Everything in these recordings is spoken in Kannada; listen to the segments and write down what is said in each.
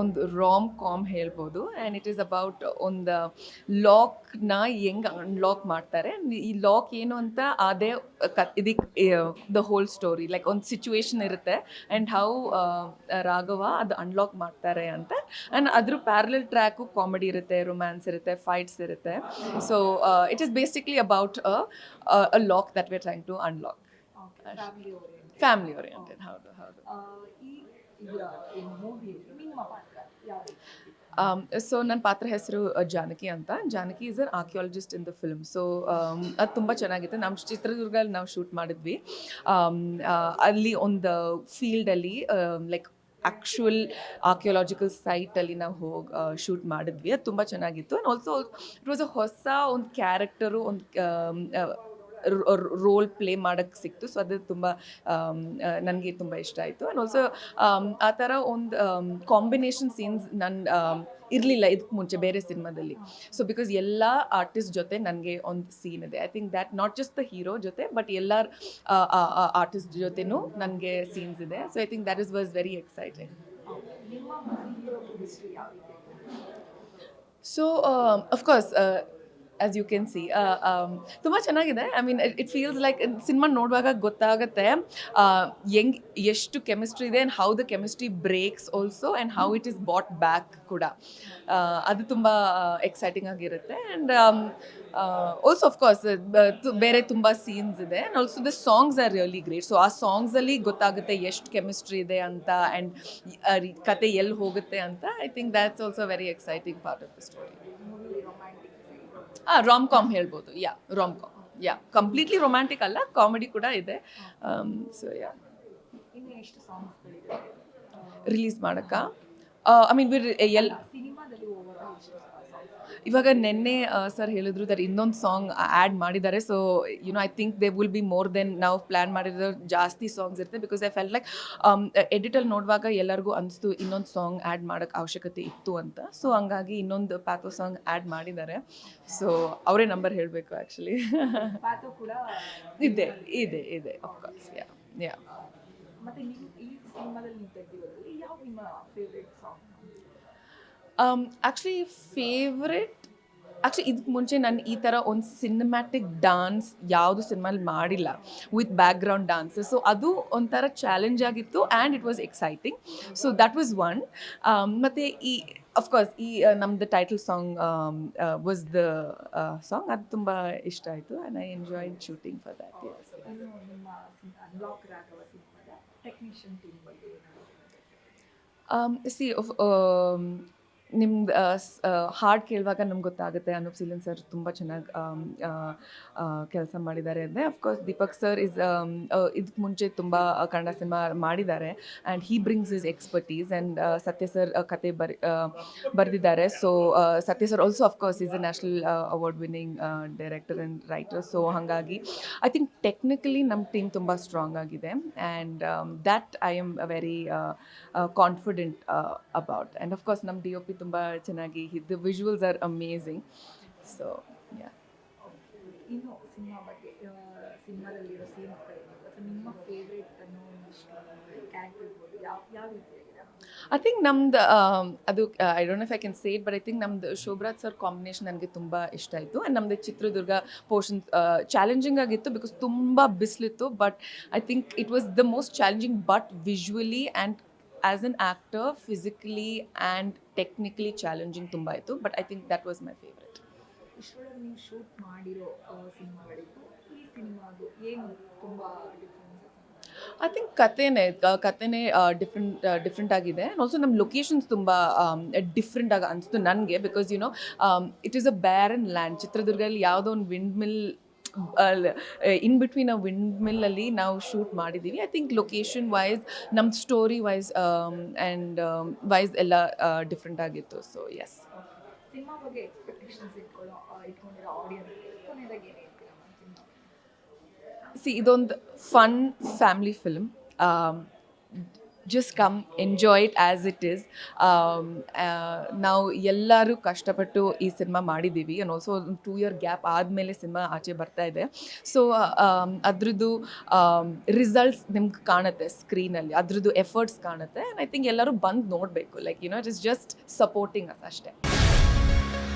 ಒಂದು ರಾಮ್ ಕಾಮ್ ಹೇಳ್ಬೋದು ಆ್ಯಂಡ್ ಇಟ್ ಈಸ್ ಅಬೌಟ್ ಒಂದು ಲಾಕ್ನ ಹೆಂಗೆ ಅನ್ಲಾಕ್ ಮಾಡ್ತಾರೆ. ಈ ಲಾಕ್ ಏನು ಅಂತ ಅದೇ ಕ ಇದಕ್ಕೆ ದ ಹೋಲ್ ಸ್ಟೋರಿ ಲೈಕ್ ಒಂದು ಸಿಚುವೇಶನ್ ಇರುತ್ತೆ ಆ್ಯಂಡ್ ಹೌ ರಾಘವ ಅದು ಅನ್ಲಾಕ್ ಮಾಡ್ತಾರೆ ಅಂತ. ಆ್ಯಂಡ್ ಅದ್ರ ಪ್ಯಾರಲಲ್ ಟ್ರ್ಯಾಕು ಕಾಮಿಡಿ ಇರುತ್ತೆ ರೊಮ್ಯಾನ್ಸ್ ಇರುತ್ತೆ ಫೈಟ್ಸ್ ಇರುತ್ತೆ. So it is basically about a lock that we trying to unlock family oriented ಹೌದು ಹೌದು. ಈ ಸೊ ನನ್ನ ಪಾತ್ರ ಹೆಸರು ಜಾನಕಿ ಅಂತ. Janaki is an archaeologist in the film so ಅದು ತುಂಬ ಚೆನ್ನಾಗಿತ್ತು. ನಮ್ಮ ಚಿತ್ರದುರ್ಗಲ್ಲಿ ನಾವು ಶೂಟ್ ಮಾಡಿದ್ವಿ. Um, ಅಲ್ಲಿ ಒಂದು ಫೀಲ್ಡಲ್ಲಿ ಲೈಕ್ ಆ್ಯಕ್ಚುಯಲ್ ಆರ್ಕಿಯೋಲಾಜಿಕಲ್ ಸೈಟಲ್ಲಿ ನಾವು ಹೋಗಿ ಶೂಟ್ ಮಾಡಿದ್ವಿ. ಅದು ತುಂಬ ಚೆನ್ನಾಗಿತ್ತು. And also it was a ಹೊಸ ಒಂದು ಕ್ಯಾರೆಕ್ಟರು ಒಂದು ರೋಲ್ ಪ್ಲೇ ಮಾಡೋಕ್ಕೆ ಸಿಕ್ತು. ಸೊ ಅದು ತುಂಬ ನನಗೆ ತುಂಬ ಇಷ್ಟ ಆಯಿತು. ಆ್ಯಂಡ್ ಆಲ್ಸೋ ಆ ಥರ ಒಂದು ಕಾಂಬಿನೇಷನ್ ಸೀನ್ಸ್ ನನ್ನ ಇರಲಿಲ್ಲ ಇದಕ್ಕೆ ಮುಂಚೆ ಬೇರೆ ಸಿನಿಮಾದಲ್ಲಿ. ಸೊ ಬಿಕಾಸ್ ಎಲ್ಲ ಆರ್ಟಿಸ್ಟ್ ಜೊತೆ ನನಗೆ ಒಂದು ಸೀನ್ ಇದೆ. I think that not just the hero ಜೊತೆ ಬಟ್ ಎಲ್ಲ ಆರ್ಟಿಸ್ಟ್ ಜೊತೆನೂ ನನಗೆ ಸೀನ್ಸ್ ಇದೆ. So I think that is was very exciting so of course as you can see ತುಂಬ ಚೆನ್ನಾಗಿದೆ. I mean it feels like cinema ನೋಡುವಾಗ ಗೊತ್ತಾಗುತ್ತೆ ಹೆಂಗ್, ಎಷ್ಟು ಕೆಮಿಸ್ಟ್ರಿ ಇದೆ and how the chemistry breaks also and how it is brought back ಕೂಡ. ಅದು ತುಂಬ ಎಕ್ಸೈಟಿಂಗ್ ಆಗಿರುತ್ತೆ. ಆ್ಯಂಡ್ ಆಲ್ಸೋ ಅಫ್ಕೋರ್ಸ್ ಬೇರೆ ತುಂಬ ಸೀನ್ಸ್ ಇದೆ. And also the songs are really great so ಆ ಸಾಂಗ್ಸಲ್ಲಿ ಗೊತ್ತಾಗುತ್ತೆ ಎಷ್ಟು ಕೆಮಿಸ್ಟ್ರಿ ಇದೆ ಅಂತ ಆ್ಯಂಡ್ ಕತೆ ಎಲ್ಲಿ ಹೋಗುತ್ತೆ ಅಂತ. I think that's also very exciting part of the story ಹಾಂ ರಾಮ್ ಕಾಮ್ ಹೇಳ್ಬೋದು. Yeah rom com yeah completely romantic ಅಲ್ಲ ಕಾಮಿಡಿ ಕೂಡ ಇದೆ. ಸೊ ಯಾ ರಿಲೀಸ್ ಮಾಡೋಕ್ಕ. ಐ ಮೀನ್ ವಿರ್ ಎಲ್ ಸಿನಿಮಾದಲ್ಲಿ ಓವರ್ ಇವಾಗ ನಿನ್ನೆ ಸರ್ ಹೇಳಿದ್ರು ದರ್ ಇನ್ನೊಂದು ಸಾಂಗ್ ಆ್ಯಡ್ ಮಾಡಿದ್ದಾರೆ. So you know I think they will be more than ನಾವು ಪ್ಲ್ಯಾನ್ ಮಾಡಿರೋ ಜಾಸ್ತಿ ಸಾಂಗ್ಸ್ ಇರುತ್ತೆ ಬಿಕಾಸ್ ಐ ಫೆಲ್ ಲೈಕ್ ಎಡಿಟಲ್ಲಿ ನೋಡುವಾಗ ಎಲ್ಲರಿಗೂ ಅನಿಸ್ತು ಇನ್ನೊಂದು ಸಾಂಗ್ ಆ್ಯಡ್ ಮಾಡೋಕ್ಕೆ ಅವಶ್ಯಕತೆ ಇತ್ತು ಅಂತ. ಸೊ ಹಂಗಾಗಿ ಇನ್ನೊಂದು ಪ್ಯಾಥೋ ಸಾಂಗ್ ಆ್ಯಡ್ ಮಾಡಿದ್ದಾರೆ. ಸೊ ಅವರೇ ನಂಬರ್ ಹೇಳಬೇಕು ಆ್ಯಕ್ಚುಲಿ ಇದೆ ಇದೆ ಇದೆ ಅಫ್ಕೋರ್ಸ್ ಯಾ ಯಾ ಮತ್ತೆ ಈ ಸಿನಿಮಾದಲ್ಲಿ ಯಾವ ನಿಮ್ಮ favourite song actually favourite actually ಇದಕ್ಕೆ ಮುಂಚೆ ನಾನು ಈ ಥರ ಒಂದು ಸಿನಿಮ್ಯಾಟಿಕ್ ಡಾನ್ಸ್ ಯಾವುದು ಸಿನಿಮಾಲಿ ಮಾಡಿಲ್ಲ. ವಿತ್ ಬ್ಯಾಕ್ಗ್ರೌಂಡ್ ಡಾನ್ಸ್ ಸೊ ಅದು ಒಂಥರ ಚಾಲೆಂಜ್ ಆಗಿತ್ತು and it was exciting so that was one ಮತ್ತು ಈ ಅಫ್ಕೋರ್ಸ್ ಈ ಆ, ನಮ್ದು title song was the song ಅದು ತುಂಬ ಇಷ್ಟ ಆಯಿತು and I enjoy shooting for that yes ಇನ್ನು ನಿಮ್ಮ ಅನ್ಲಾಕ್ ರಾಘವ ಸಿನಿಮಾದ ಟೆಕ್ನಿಷಿಯನ್ ಟೀಮ್ ಬಗ್ಗೆ ಏನಾದ್ರು? ಸಿ ನಿಮ್ದು ಹಾಡ್ ಕೇಳುವಾಗ ನಮ್ಗೆ ಗೊತ್ತಾಗುತ್ತೆ. ಅನೂಪ್ ಸೀಲನ್ ಸರ್ ತುಂಬ ಚೆನ್ನಾಗಿ ಕೆಲಸ ಮಾಡಿದ್ದಾರೆ ಅಂದರೆ ಅಫ್ಕೋರ್ಸ್ ದೀಪಕ್ ಸರ್ ಇಸ್ ಇದಕ್ಕೆ ಮುಂಚೆ ತುಂಬ ಕನ್ನಡ ಸಿನಿಮಾ ಮಾಡಿದ್ದಾರೆ. And he brings his expertise and Satya sir ಕತೆ ಬರಿ ಬರೆದಿದ್ದಾರೆ. So Satya sir also of course is a national award winning director and writer so ಹಾಗಾಗಿ ಐ ಥಿಂಕ್ ಟೆಕ್ನಿಕಲಿ ನಮ್ಮ ಟೀಮ್ ತುಂಬ ಸ್ಟ್ರಾಂಗ್ ಆಗಿದೆ. And that I am very confident about and of course ನಮ್ಮ ಡಿ ಒ ಪಿ ತುಂಬ ಚೆನ್ನಾಗಿ the visuals are amazing so yeah ಇನ್ನು ಸಿನಿಮಾ ಬಗ್ಗೆ ಸಿನಿಮಾದಲ್ಲಿರೋ ನಿಮ್ಮ ಫೇವ್ರೇಟ್ ಅನ್ನೋ ಕ್ಯಾರೆಕ್ಟರ್ ಯಾವ ಯಾವ ರೀತಿಯಾಗಿದೆ? ಐ ಥಿಂಕ್ ನಮ್ದು ಅದು I don't if I can say but I think ನಮ್ದು ಶೋಭರಾಜ್ ಸರ್ ಕಾಂಬಿನೇಷನ್ ನನಗೆ ತುಂಬ ಇಷ್ಟ ಆಯಿತು. ಆ್ಯಂಡ್ ನಮ್ಮದು ಚಿತ್ರದುರ್ಗ ಪೋರ್ಷನ್ ಚಾಲೆಂಜಿಂಗ್ ಆಗಿತ್ತು ಬಿಕಾಸ್ ತುಂಬ ಬಿಸಿಲಿತ್ತು but I think it was the most challenging but visually and as an actor physically and technically challenging ತುಂಬ ಆಯಿತು but I think that was my favourite ಇಷ್ಟರೊಳಗೆ ನೀವು ಶೂಟ್ ಮಾಡಿರೋ ಸಿನಿಮಾಗಳಿಗೂ ಈ ಸಿನಿಮಾದು ಏನು ತುಂಬ ಐ ಥಿಂಕ್ ಕತೆನೇ ಕತೆನೇ ಡಿಫ್ರೆಂಟ್ ಡಿಫ್ರೆಂಟ್ ಆಗಿದೆ. ಆ್ಯಂಡ್ ಆಲ್ಸೋ ನಮ್ಮ ಲೊಕೇಶನ್ಸ್ ತುಂಬ ಡಿಫ್ರೆಂಟ್ ಆಗಿ ಅನಿಸ್ತು ನನಗೆ because you know it is a barren land ಚಿತ್ರದುರ್ಗದಲ್ಲಿ ಯಾವುದೋ ಒಂದು ವಿಂಡ್ ಮಿಲ್ ಇನ್ ಬಿಟ್ವೀನ್ ಆ ವಿಂಡ್ ಮಿಲ್ಲಲ್ಲಿ ನಾವು ಶೂಟ್ ಮಾಡಿದ್ದೀವಿ ಐ ಥಿಂಕ್ ಲೊಕೇಶನ್ ವೈಸ್ ನಮ್ಮ ಸ್ಟೋರಿ ವೈಸ್ ಆ್ಯಂಡ್ ವೈಸ್ ಎಲ್ಲ ಡಿಫ್ರೆಂಟ್ ಆಗಿತ್ತು. ಸೊ ಎಸ್ ಸಿ ಇದೊಂದು fun family film just come enjoy it as it is ನಾವು ಎಲ್ಲರೂ ಕಷ್ಟಪಟ್ಟು ಈ ಸಿನಿಮಾ ಮಾಡಿದ್ದೀವಿ. ಆ್ಯಂಡ್ ಆಲ್ಸೋ ಒಂದು ಟೂ ಇಯರ್ ಗ್ಯಾಪ್ ಆದಮೇಲೆ ಸಿನಿಮಾ ಆಚೆ ಬರ್ತಾ ಇದೆ. ಸೊ ಅದ್ರದ್ದು ರಿಸಲ್ಟ್ಸ್ ನಿಮ್ಗೆ ಕಾಣುತ್ತೆ ಸ್ಕ್ರೀನಲ್ಲಿ ಅದ್ರದ್ದು ಎಫರ್ಟ್ಸ್ ಕಾಣುತ್ತೆ. ಆ್ಯಂಡ್ ಐ ಥಿಂಕ್ ಎಲ್ಲರೂ ಬಂದು ನೋಡಬೇಕು. Like you know it is just supporting us ಅಷ್ಟೇ.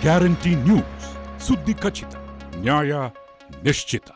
ಗ್ಯಾರಂಟಿ ನ್ಯೂಸ್ ಸುದ್ದಿ ಖಚಿತ, ನ್ಯಾಯ ನಿಶ್ಚಿತ.